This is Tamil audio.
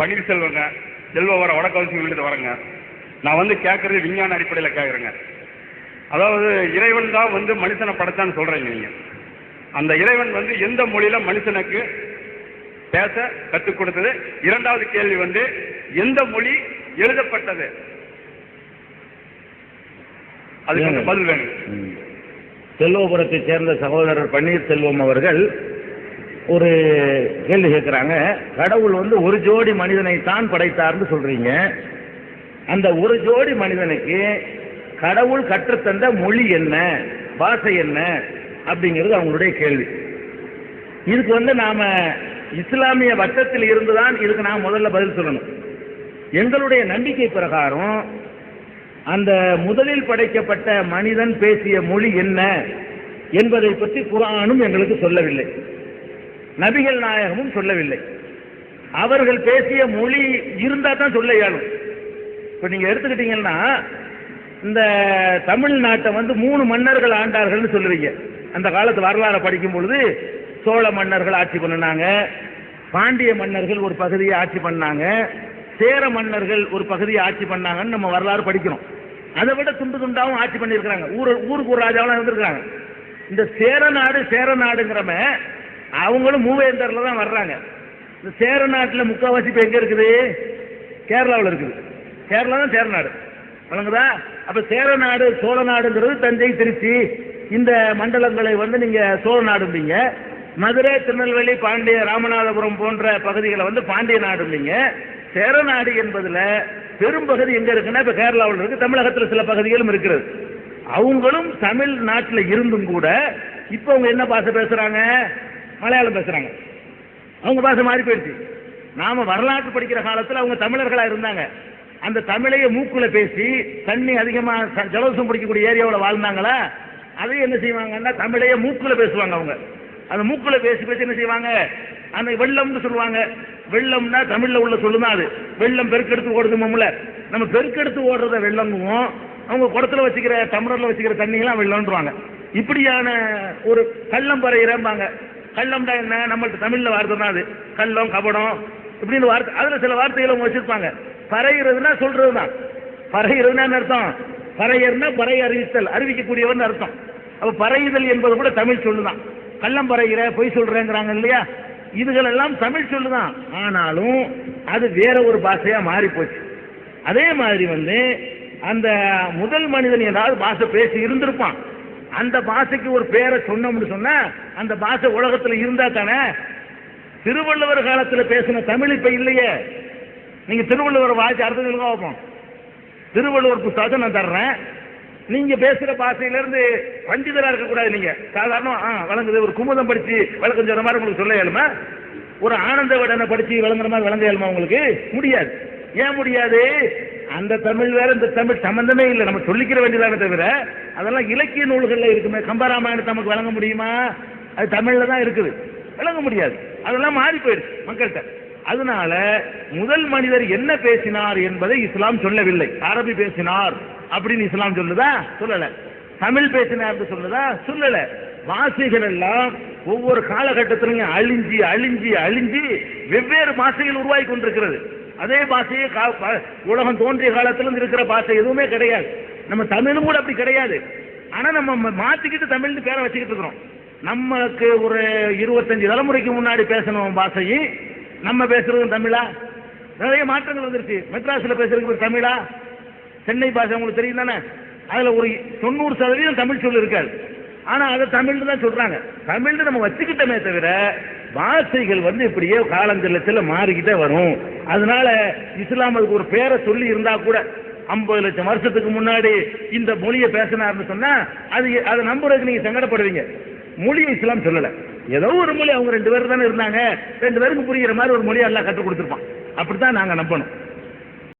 பன்னீர்செல்வங்க செல்வவர வடக்கவசி வரேங்க. நான் வந்து கேட்கறது விஞ்ஞான அடிப்படையில் கேட்குறேங்க அதாவது இறைவன் தான் வந்து மனுஷனை படைச்சான்னு சொல்றீங்க நீங்க. அந்த இறைவன் வந்து எந்த மொழியில மனுஷனுக்கு பேச கற்றுக் கொடுத்தது? இரண்டாவது கேள்வி வந்து எந்த மொழி எழுதப்பட்டது? அதுக்கு பதில் வேணும். ம். செல்வபுரத்தைச் சேர்ந்த சகோதரர் பன்னீர்செல்வம் அவர்கள் ஒரு கேள்வி கேட்குறாங்க கடவுள் வந்து ஒரு ஜோடி மனிதனை தான் படைத்தார்னு சொல்றீங்க. அந்த ஒரு ஜோடி மனிதனுக்கு கடவுள் கற்றுத்தந்த மொழி என்ன பாஷை என்ன அப்படிங்கிறது அவங்களுடைய கேள்வி. இதுக்கு வந்து நாம இஸ்லாமிய வட்டத்தில் இருந்துதான் இதுக்கு நான் முதல்ல பதில் சொல்லணும். எங்களுடைய நம்பிக்கை பிரகாரம் அந்த முதலில் படைக்கப்பட்ட மனிதன் பேசிய மொழி என்ன என்பதை பற்றி குரானும் எங்களுக்கு சொல்லவில்லை. நபிகள் நாயகமும் சொல்லவில்லை. அவர்கள் பேசிய மொழி இருந்தா தான் சொல்ல இயலும். இப்போ நீங்க எடுத்துக்கிட்டீங்கன்னா இந்த தமிழ்நாட்டை வந்து மூணு மன்னர்கள் ஆண்டார்கள்னு சொல்லுவீங்க. அந்த காலத்து வரலாறை படிக்கும் பொழுது சோழ மன்னர்கள் ஆட்சி பண்ணினாங்க பாண்டிய மன்னர்கள் ஒரு பகுதியை ஆட்சி பண்ணாங்க சேர மன்னர்கள் ஒரு பகுதியை ஆட்சி பண்ணாங்கன்னு நம்ம வரலாறு படிக்கிறோம். அதை விட துண்டு துண்டாவும் ஆட்சி பண்ணியிருக்கிறாங்க. ஊர் ஊருக்கு ஒரு ராஜாவெல்லாம் இருந்திருக்கிறாங்க. இந்த சேர நாடு சேர நாடுங்கிறவன் அவங்களும் மூவேந்தர்ல தான் வர்றாங்க. இந்த சேர நாட்டில் முக்கால்வாசி இப்போ எங்கே இருக்குது? கேரளாவில் இருக்குது. கேரளா தான் சேரநாடு வழங்குதா? அப்போ சேரநாடு சோழ நாடுங்கிறது தஞ்சை திருச்சி. இந்த மண்டலங்களை வந்து நீங்கள் சோழ நாடும்பீங்க. மதுரை திருநெல்வேலி பாண்டிய ராமநாதபுரம் போன்ற பகுதிகளை வந்து பாண்டிய நாடும்பீங்க. சேரநாடு என்பதில் பெரும்பகுதி எங்கே இருக்குன்னா இப்போ கேரளாவில் இருக்குது தமிழகத்தில் சில பகுதிகளும் இருக்கிறது. அவங்களும் தமிழ் நாட்டில் இருந்தும் கூட இப்போ அவங்க என்ன பாஷை பேசுகிறாங்க மலையாளம் பேசுகிறாங்க அவங்க பாஷை மாறி போயிடுச்சு. நாம வரலாற்று படிக்கிற காலத்தில் அவங்க தமிழர்களா இருந்தாங்க. அந்த தமிழைய மூக்குல பேசி தண்ணி அதிகமா ச- ஜலதோஷம் பிடிக்கக்கூடிய ஏரியாவில் வாழ்ந்தாங்களா? அதையும் என்ன செய்வாங்கன்னா தமிழைய மூக்குல பேசுவாங்க அவங்க. அந்த மூக்குல பேசி பேசி என்ன செய்வாங்க? அந்த வெள்ளம்னு சொல்லுவாங்க. வெள்ளம்னா தமிழ்ல உள்ள சொல்லுதான் அது. வெள்ளம் பெருக்கெடுத்து ஓடுதுமோம்ல நம்ம பெருக்கெடுத்து ஓடுறத வெள்ளங்குவோம். அவங்க குடத்துல வச்சுக்கிற டம்ளர்ல வச்சுக்கிற தண்ணியெல்லாம் வெள்ளம்ன்றாங்க இப்படியான ஒரு கள்ளம் பறையிறம்பாங்க கள்ளம்டா என்ன? நம்மள்ட்ட தமிழ்ல வார்த்தை தான் அது. கள்ளம் கபடம் இப்படின்னு வார்த்தை அதுல சில வார்த்தைகளை அவங்க வச்சிருப்பாங்க. பறையிறதுனா சொல்றது தான் பறையிறதுன்னா அர்த்தம்? பறையர்னா பறை அறிவித்தல் அறிவிக்கக்கூடியவன் அர்த்தம். அப்ப பறையுதல் என்பது கூட தமிழ் சொல்லுதான். கள்ளம் பறையிற பொய் சொல்றேங்கிறாங்க இல்லையா? இதுகளெல்லாம் தமிழ் தமிழ் சொல்லுதான். ஆனாலும் அது வேற ஒரு பாஷையா மாறி போச்சு அதே மாதிரி வந்து அந்த முதல் மனிதன் ஏதாவது பாஷை பேசி இருந்திருப்பான். அந்த பாஷைக்கு ஒரு பேரை சொன்னோம்னு சொன்னா அந்த பாஷை உலகத்தில் இருந்தா தானே? திருவள்ளுவர் காலத்தில் பேசின தமிழ் இப்ப இல்லையே. நீங்க திருவள்ளுவர் வாசி அர்த்தம் சொல்லுங்க திருவள்ளுவர் புஸ்தகத்தை நான் தர்றேன். நீங்க பேசுற பாஷையில இருந்து இருக்கக்கூடாது நீங்க. சாதாரண ஆ வழங்குது ஒரு குமுதம் படிச்சு விளக்கம் சொல்ற மாதிரி உங்களுக்கு சொல்ல இயலுமா? ஒரு ஆனந்த விடனை படிச்சு விளங்குற மாதிரி விளங்க இயலுமா உங்களுக்கு? முடியாது. ஏன் முடியாது? அந்த தமிழ் வேற இந்த தமிழ் சம்பந்தமே இல்லை. நம்ம சொல்லிக்கிற வேண்டியதானே தவிர அதெல்லாம் இலக்கிய நூல்களில் இருக்குமே. கம்பராமாயணத்தை நமக்கு வழங்க முடியுமா? அது தமிழில் தான் இருக்குது. விளங்க முடியாது. அதெல்லாம் மாறி போயிடுச்சு மக்கள்கிட்ட. அதனால முதல் மனிதர் என்ன பேசினார் என்பதை இஸ்லாம் சொல்லவில்லை. அரபி பேசினார் அப்படின்னு இஸ்லாம் சொல்லுதா? சொல்லல. தமிழ் பேசினார் சொல்லுதா? சொல்லல. பாஷைகள் எல்லாம் ஒவ்வொரு காலகட்டத்திலையும் அழிஞ்சி அழிஞ்சி அழிஞ்சி வெவ்வேறு பாஷைகள் உருவாகி கொண்டிருக்கிறது. அதே பாஷையே கா- உலகம் தோன்றிய காலத்திலிருந்து இருக்கிற பாஷை எதுவுமே கிடையாது. நம்ம தமிழும் கூட அப்படி கிடையாது. ஆனா நம்ம மாத்திக்கிட்டு தமிழ்னு பேரை வச்சுக்கிட்டு இருக்கிறோம். நமக்கு ஒரு இருபத்தஞ்சு தலைமுறைக்கு முன்னாடி பேசணும் பாஷையும் நம்ம பேசுறதும் தமிழா? நிறைய மாற்றங்கள் வந்துருச்சு. மெட்ராஸ்ல பேசுறதுக்கு தமிழா? சென்னை பாஷை உங்களுக்கு தெரியும் தானே அதுல ஒரு தொண்ணூறு சதவீதம் தமிழ் சொல் இருக்காது. ஆனா அதை தமிழ்னு தான் சொல்றாங்க. தமிழ்னு நம்ம வச்சுக்கிட்டோமே தவிர வார்த்தைகள் வந்து இப்படியே காலஞ்சலத்தில் மாறிக்கிட்டே வரும். அதனால இஸ்லாம் அதுக்கு ஒரு பேரை சொல்லி இருந்தா கூட ஐம்பது லட்சம் வருஷத்துக்கு முன்னாடி இந்த மொழியை பேசினார்னு சொன்னா அது அதை நம்புறதுக்கு நீங்க சங்கடப்படுவீங்க. மொழியை இஸ்லாம் சொல்லல. ஏதோ ஒரு மொழி அவங்க ரெண்டு பேர் தானே இருந்தாங்க. ரெண்டு பேருக்கு புரிகிற மாதிரி ஒரு மொழியை எல்லாம் கற்றுக் கொடுத்துருப்பான். அப்படித்தான் நாங்க நம்பணும்.